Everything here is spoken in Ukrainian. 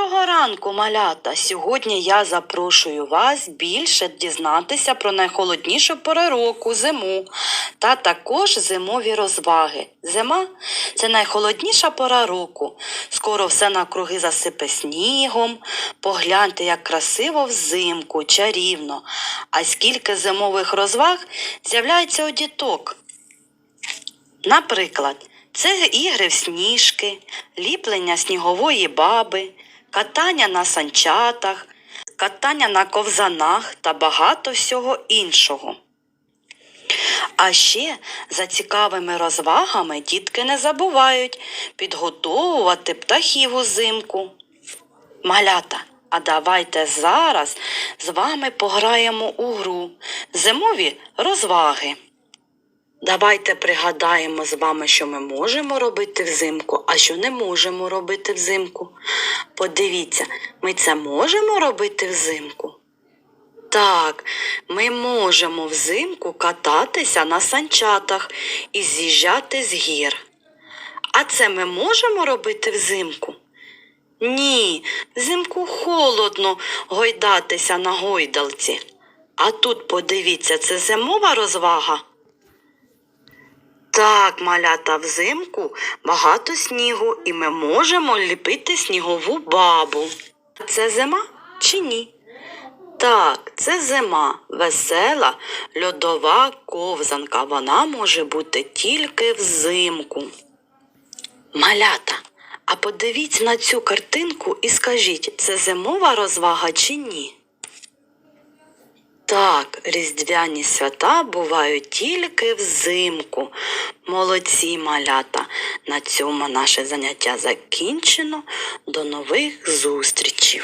ранку, малята! Сьогодні я запрошую вас більше дізнатися про найхолоднішу пору року зиму та також зимові розваги. Зима це найхолодніша пора року. Скоро все навкруги засипе снігом. Погляньте, як красиво взимку, чарівно. А скільки зимових розваг з'являється у діток. Наприклад, це ігри в сніжки, ліплення снігової баби, катання на санчатах, катання на ковзанах та багато всього іншого. А ще за цікавими розвагами дітки не забувають підготовувати птахів узимку. Малята, а давайте зараз з вами пограємо у гру зимові розваги. Давайте пригадаємо з вами, що ми можемо робити взимку, а що не можемо робити взимку. Подивіться, ми це можемо робити взимку? Так, ми можемо взимку кататися на санчатах і з'їжджати з гір. А це ми можемо робити взимку? Ні, взимку холодно гойдатися на гойдалці. А тут подивіться, це зимова розвага. Так, малята, взимку багато снігу, і ми можемо ліпити снігову бабу. Це зима чи ні? Так, це зима, весела, льодова ковзанка. Вона може бути тільки взимку. Малята, а подивіться на цю картинку і скажіть, це зимова розвага чи ні? Так, різдвяні свята бувають тільки взимку. Молодці малята. На цьому наше заняття закінчено. До нових зустрічей.